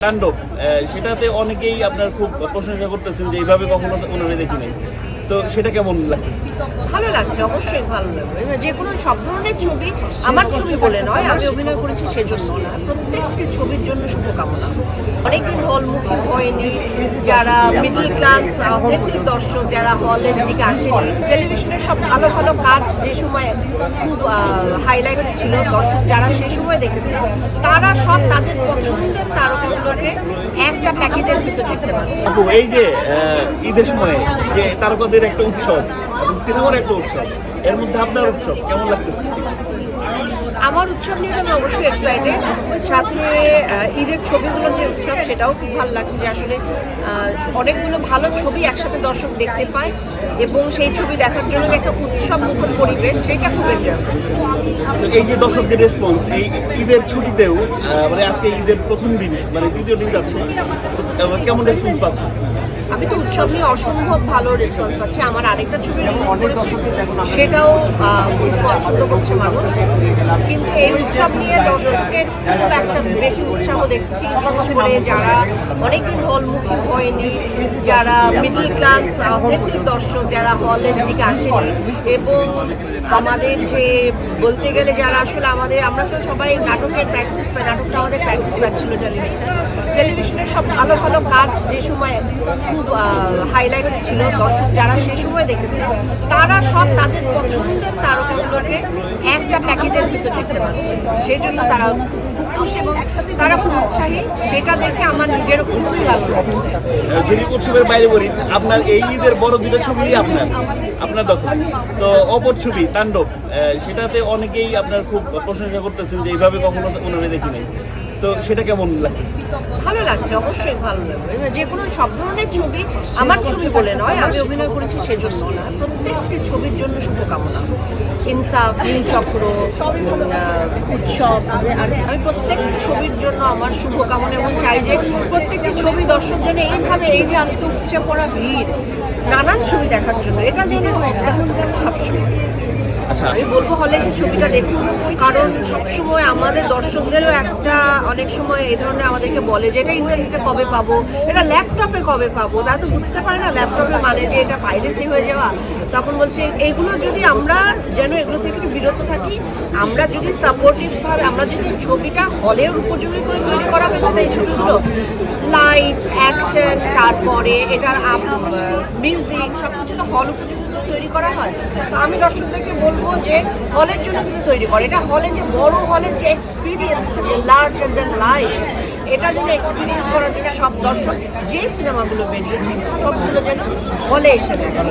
তাণ্ডব সেটাতে অনেকেই আপনার খুব প্রশংসা করতেছেন যে এইভাবে কখনো ওনারা দেখি নাই। তো সেটা কেমন লাগতেছে? ভালো লাগছে অবশ্যই ভালো লাগবে। এবার যে কোনো সব ধরনের ছবি আমার ছবি বলে নয় আমি অভিনয় করেছি সেজন্য না। প্রত্যেকটি ছবির জন্য শুভকামনা। অনেকদিন হলমুখী হয়নি যারা মিডল ক্লাস অথেন্টিক দর্শক যারা হলের দিকে আসেনি টেলিভিশনের সব ভালো ভালো কাজ যে সময় খুব হাইলাইট ছিল দর্শক যারা সেই সময় দেখেছে তারা সব তাদের পছন্দের তারকাগুলোকে একটা প্যাকেজের ভিতরে দেখতে পাচ্ছে। এই যে ঈদের সময় যে তারকাদের একটা উৎসব এবং সিনেমার একটা উৎসব। এর মধ্যে আপনার উৎসব কেমন লাগতেছে? আমার উৎসব নিয়ে আমি অবশ্যই এক্সাইটেড সাথে ঈদের ছবিগুলো যে উৎসব সেটাও খুব ভালো লাগছে যে আসলে অনেকগুলো ভালো ছবি একসাথে দর্শক দেখতে পায় এবং সেই ছবি দেখার জন্য যে একটা উৎসব মুখর পরিবেশ সেটা খুব এনজয় তো এই যে দর্শকদের রেসপন্স এই ঈদের ছুটিতেও মানে আজকে ঈদের প্রথম দিনে মানে দ্বিতীয় দিন যাচ্ছে কেমন রেসপন্স পাচ্ছে আমি তো উৎসব নিয়ে অসম্ভব ভালো রেসপন্স পাচ্ছি। আমার আরেকটা ছবি রিলিজ করেছি সেটাও খুব পছন্দ করছে মানুষ। কিন্তু এই উৎসব নিয়ে দর্শকের খুব একটা বেশি উৎসাহ দেখছি, বিশেষ করে যারা অনেকদিন হলমুখী হয়নি, যারা মিডল ক্লাস অথেন্টিক দর্শক যারা হলের দিকে আসেনি, এবং আমাদের যে বলতে গেলে যারা আসলে আমাদের, আমরা তো সবাই নাটকের প্র্যাকটিস পাই, নাটকটা আমাদের প্র্যাকটিস প্যাট ছিল টেলিভিশন টেলিভিশনের সব ভালো ভালো কাজ যে সময় খুব হাইলাইট ছিল, দর্শক যারা সেই সময় দেখেছে, তারা সব তাদের পছন্দের তারকাগুলোকে একটা প্যাকেজের ভিতর দেখতে পাচ্ছি। সেই জন্য তারা খুব খুশি এবং তারা খুব উৎসাহী। সেটা দেখে আমার খুবই ভালো যদি উৎসবের বাইরে বলি, আপনার এই ঈদের বড় দুটো ছবি আপনার আপনার দখল তো অপর ছবি, তাণ্ডব সেটাতে অনেকেই আপনার খুব প্রশংসা করতেছেন যে এইভাবে কখনো ওনারা দেখিনি তো সেটা কেমন লাগতেছে ভালো লাগছে অবশ্যই ভালো লাগবে। যে কোনো সব ধরনের ছবি আমার ছবি বলে নয় আমি অভিনয় করেছি সেজন্য না প্রত্যেকটি ছবির জন্য শুভকামনা। ইনসাফ নীলচক্র উৎসব আর আমি প্রত্যেকটি ছবির জন্য আমার শুভকামনা এবং চাই যে প্রত্যেকটি ছবি দর্শক যেন এইভাবে এই যে আজকে উপচে পড়া ভিড় নানান ছবি দেখার জন্য এটা যেন অব্যাহত থাকে সবসময় আচ্ছা। আমি বলব হলে সেই ছবিটা দেখুন কারণ সবসময় আমাদের দর্শকদেরও একটা অনেক সময় এই ধরনের আমাদেরকে বলে যে, এটা ইন্টারনেটে কবে পাবো? এটা ল্যাপটপে কবে পাবো? তারা তো বুঝতে পারে না ল্যাপটপে মানে যে এটা পাইরেসি হয়ে যাওয়া। তখন বলছে এইগুলো যদি আমরা যেন এগুলো থেকে একটু বিরত থাকি, আমরা যদি সাপোর্টিভভাবে আমরা যদি ছবিটা হলের উপযোগী করে তৈরি করা হয়েছে তাই ছবিগুলো লাইট অ্যাকশন তারপরে এটার মিউজিক সব কিছু তো হল উপযোগী তৈরি করা হয়। তো আমি দর্শকদেরকে বলব যে হলের জন্য কিন্তু তৈরি করে। এটা হলের যে বড় হলের যে experience large and then life এটা যেন এক্সপিরিয়েন্স করার জন্য সব দর্শক যে সিনেমাগুলো বেরিয়েছে, সবগুলো যেন বলে এসে দেখে।